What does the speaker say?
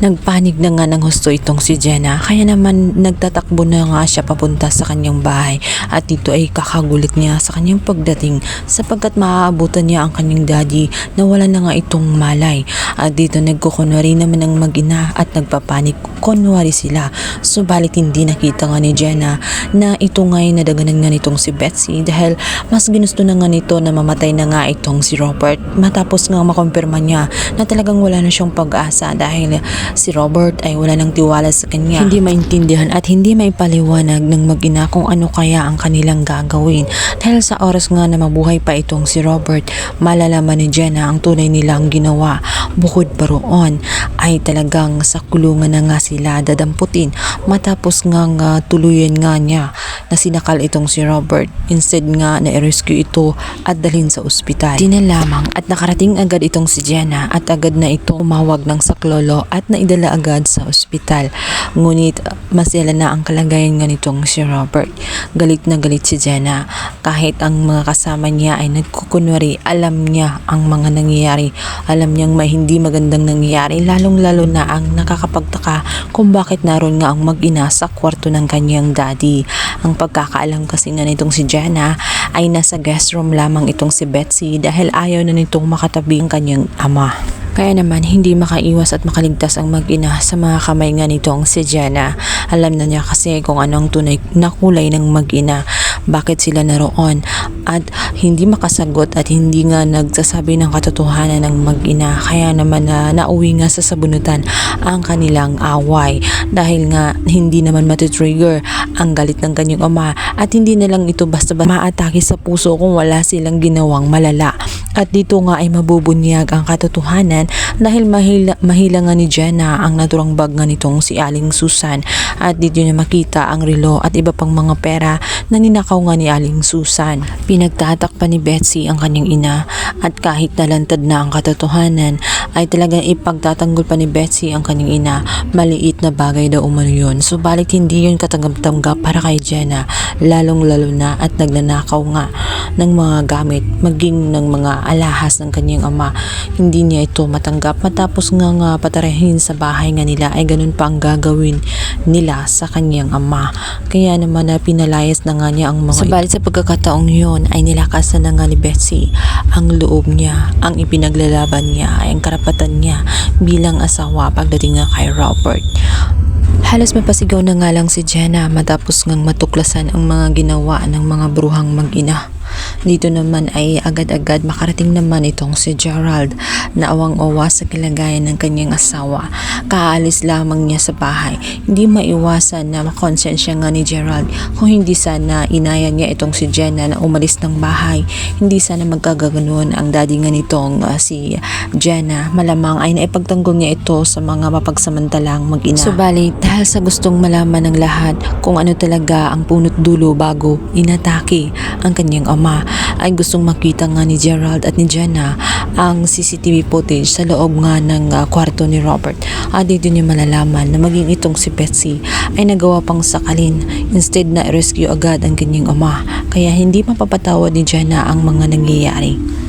Nagpanig na nga ng husto itong si Jenna kaya naman nagtatakbo na nga siya papunta sa kanyang bahay at dito ay kakagulit niya sa kanyang pagdating sapagkat maaabutan niya ang kanyang daddy na wala na nga itong malay. At dito nagkukunwari naman ang mag-ina at nagpapanik. Kunwari sila. Subalit hindi nakita nga ni Jenna na ito nga'y nadaganan nga nitong si Betsy dahil mas ginusto na nga nito na mamatay na nga itong si Robert. Matapos nga makumpirma niya na talagang wala na siyang pag-asa dahil si Robert ay wala ng tiwala sa kanya. Hindi maintindihan at hindi maipaliwanag ng mag-ina kung ano kaya ang kanilang gagawin. Dahil sa oras nga na mabuhay pa itong si Robert, malalaman ni Jenna ang tunay nilang ginawa. Bukod pa roon ay talagang sa kulungan na nga sila dadamputin matapos nga, nga tuluyan nga niya na sinakal itong si Robert. Instead nga na i-rescue ito at dalhin sa ospital. Di na lamang at nakarating agad itong si Jenna at agad na ito umawag ng saklolo at naidala agad sa ospital. Ngunit masela na ang kalagayan nga nitong si Robert. Galit na galit si Jenna kahit ang mga kasama niya ay nagkukunwari alam niya ang mga nangyayari. Alam niyang may hindi magandang nangyayari lalong lalo na ang nakakapagtaka kung bakit naroon nga ang mag-ina sa kwarto ng kanyang daddy. Ang pagkakaalam kasi nga nitong si Jenna ay nasa guest room lamang itong si Betsy dahil ayaw na nitong makatabi ang kanyang ama. Kaya naman hindi makaiwas at makaligtas ang mag-ina sa mga kamay nga nitong si Jenna. Alam na niya kasi kung ano ang tunay na kulay ng mag-ina, bakit sila naroon at hindi makasagot at hindi nga nagsasabi ng katotohanan ng mag-ina. Kaya naman na nauwi nga sa sabunutan ang kanilang away dahil nga hindi naman matitrigger ang galit ng kanyang ama at hindi na lang ito basta maatake sa puso kung wala silang ginawang malala. At dito nga ay mabubunyag ang katotohanan dahil mahila, mahila nga ni Jenna ang naturang bag nga nitong si Aling Susan at dito niya makita ang relo at iba pang mga pera na ninakaw nga ni Aling Susan. Pinagtatak pa ni Betsy ang kanyang ina at kahit nalantad na ang katotohanan ay talagang ipagtatanggol pa ni Betsy ang kanyang ina. Maliit na bagay daw umano yun. Subalit hindi yun katanggap-tanggap para kay Jenna lalong lalo na at nagnanakaw nga ng mga gamit maging ng mga alahas ng kanyang ama. Hindi niya ito matanggap matapos nga nga patarahin sa bahay nga nila ay ganun pa ang gagawin nila sa kanyang ama. Kaya naman na pinalayas na nga niya ang mga Subalit sa pagkakataong yun ay nilakasan na nga ni Betsy ang loob niya, ang ipinaglalaban niya ay ang karapatan niya bilang asawa pagdating nga kay Robert. Halos mapasigaw na nga lang si Jenna matapos ngang matuklasan ang mga ginawa ng mga bruhang mag-ina. Dito naman ay agad-agad makarating naman itong si Gerald na awang-awa sa kilagayan ng kanyang asawa. Kaalis lamang niya sa bahay. Hindi maiwasan na makonsensya nga ni Gerald kung hindi sana inaya niya itong si Jenna na umalis ng bahay. Hindi sana magkaganoon ang daddy nga nitong uh, si Jenna. Malamang ay naipagtanggol niya ito sa mga mapagsamantalang mag-ina. Subalit dahil sa gustong malaman ng lahat kung ano talaga ang punot dulo bago inatake ang kanyang ama ay gustong makita nga ni Gerald at ni Jenna ang CCTV footage sa loob nga ng uh, kwarto ni Robert. At dito niya malalaman na maging itong si Betsy ay nagawa pang sakalin. Instead na rescue agad ang kanyang ama. Kaya hindi mapapatawad ni Jenna ang mga nangyayari.